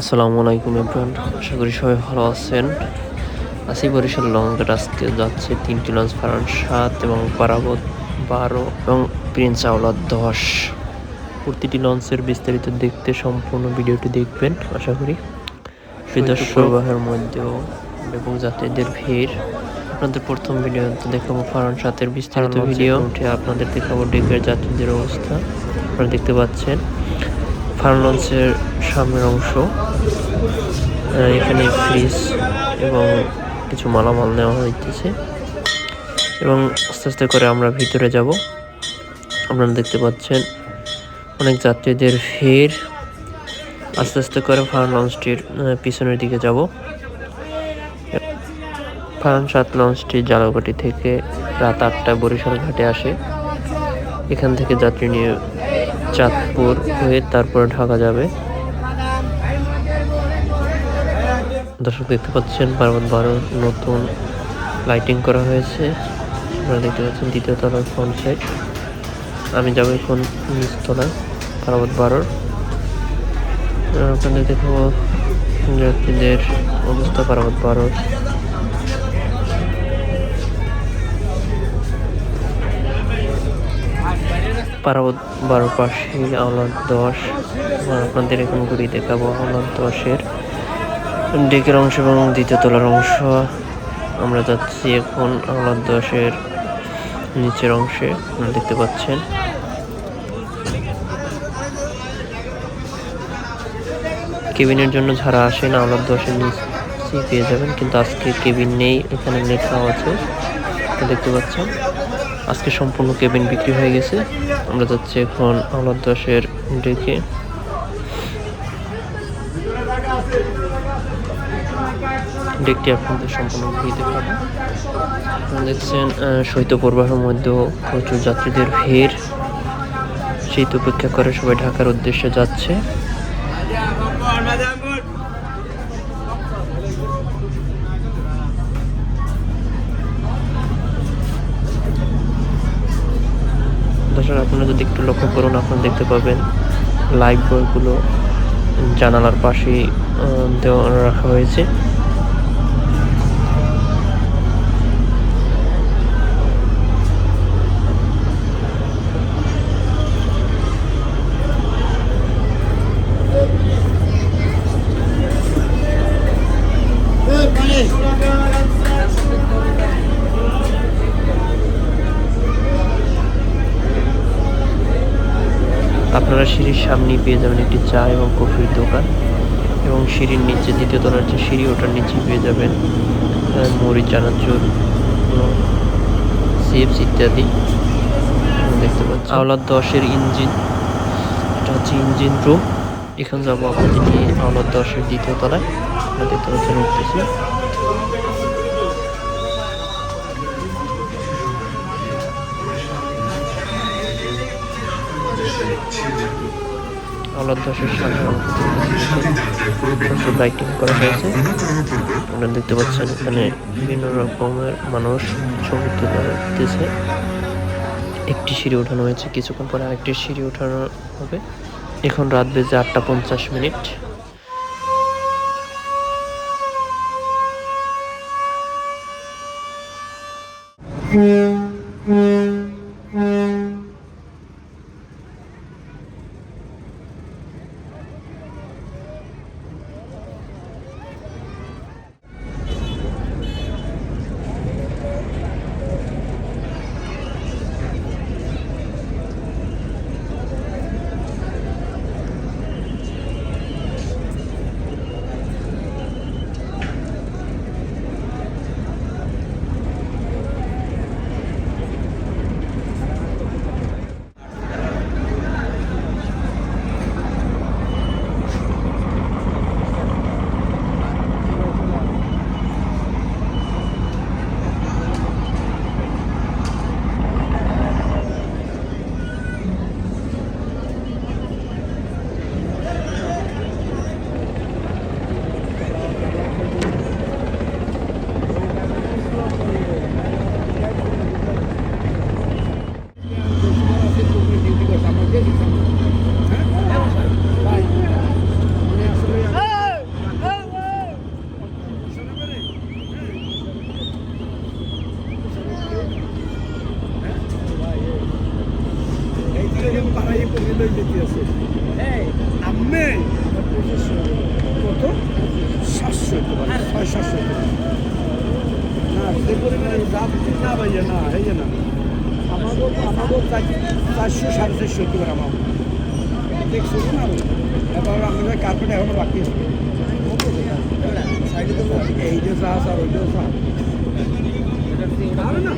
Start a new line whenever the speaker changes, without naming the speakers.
আসসালামু আলাইকুম এভরিওয়ান আশা করি সবাই ভালো আছেন। আসি বরিশাল লংগেট আজকে যাচ্ছে তিনটি লঞ্চ ফারান সাত এবং পারাবত বারো এবং প্রিন্স আওলাদ দশ। প্রতিটি লঞ্চের বিস্তারিত দেখতে সম্পূর্ণ ভিডিওটি দেখবেন আশা করি। বিদেশ প্রবাহের মধ্যেও ব্যাপক যাত্রীদের ভিড়। আপনাদের প্রথম ভিডিওতে দেখাবো ফারান সাতের বিস্তারিত ভিডিও। উঠে আপনাদের দেখাবো ডেকের যাত্রীদের অবস্থা। আপনারা দেখতে পাচ্ছেন ফার্ম লঞ্চের সামনের অংশ। এখানে ফ্রিজ এবং কিছু মালামাল নেওয়া হইতেছে। এবং আস্তে আস্তে করে আমরা ভিতরে যাব। আপনারা দেখতে পাচ্ছেন অনেক যাত্রীদের ভিড়। আস্তে আস্তে করে ফার্ম লঞ্চটির পিছনের দিকে যাব। ফার্ম সাত লঞ্চটি জালাকাটি থেকে রাত আটটা বরিশাল ঘাটে আসে। এখান থেকে যাত্রী নিয়ে চাঁদপুর হয়ে তারপরে ঢাকা যাবে। দর্শক দেখতে পাচ্ছেন পার্বত বারোর নতুন লাইটিং করা হয়েছে। আপনারা দেখতে পাচ্ছেন দ্বিতীয় তলার ফ্রন্ট সাইড আমি যাব এখন নিচতলায় পার্বত বারোর। আপনাদের দেখাবো যাত্রীদের অবস্থা পার্বত বারোর। পার্বত বারো পাশে আওলাদ দশ। আপনাদের এখন ঘুরি দেখাবো আওলাদ দশের। ডেকের অংশ এবং দ্বিতীয় তলার অংশ। আমরা যাচ্ছি এখন আওলাদ দশের নিচের অংশে দেখতে পাচ্ছেন। কেবিনের জন্য যারা আসেন আওলাদ দশের নিচে পেয়ে যাবেন। কিন্তু আজকে কেবিন নেই, এখানে লেখা আছে। দেখতে পাচ্ছেন। আজকে সম্পূর্ণ কেবিন বিক্রি হয়ে গেছে। আমরা যাচ্ছি এখন আওলাদ দশের ডেকে। ডেকটি আপনাদের সম্পূর্ণ ঘুরিয়ে দেখাবো। আপনারা দেখছেন শৈত্য প্রবাহের মধ্যেও প্রচুর যাত্রীদের ভিড়। শীত উপেক্ষা করে সবাই ঢাকার উদ্দেশ্যে যাচ্ছে। আপনারা যদি একটু লক্ষ্য করুন, আপনারা দেখতে পাবেন লাইভ বইগুলো জানালার দেওয়া রাখা হয়েছে। আপনারা সিঁড়ির সামনেই পেয়ে যাবেন একটি চা এবং কফির দোকান এবং সিঁড়ির নিচে, দ্বিতীয় তলার যে সিঁড়ি, ওটার নিচে পেয়ে যাবেন মুড়ি চানাচুর চিপস ইত্যাদি। দেখতে পাচ্ছি। আওলাদ দশের ইঞ্জিন, এটা হচ্ছে ইঞ্জিন রুম। এখানে যাব আপনাদের নিয়ে আওলাদ দশের দ্বিতীয় তলায়। দেখতে পাচ্ছেন উঠতেছি অলধ্যশের সাধারণ লাইটিং করা হয়েছে। আপনারা দেখতে পাচ্ছেন এখানে বিভিন্ন রকমের মানুষ ছবি তুলতেছে একটি সিঁড়ি ওঠানো হয়েছে, কিছুক্ষণ পরে আরেকটি সিঁড়ি ওঠানো হবে। এখন রাত বেজে আটটা পঞ্চাশ মিনিট। Mm-hmm.
কেজি আছে। আমি কত সাতশো পারে ছয় সাতশো। না সে পরিমাণে দাম না ভাইয়া না হইয়া না। আমাদের আমাদের চারশো সাড়ে চারশো পারে আমার। দেখছ না এবার আমাদের কার্পেট এখনও বাকি আছে। এই যে চাষ আর ওই যে চাষ না।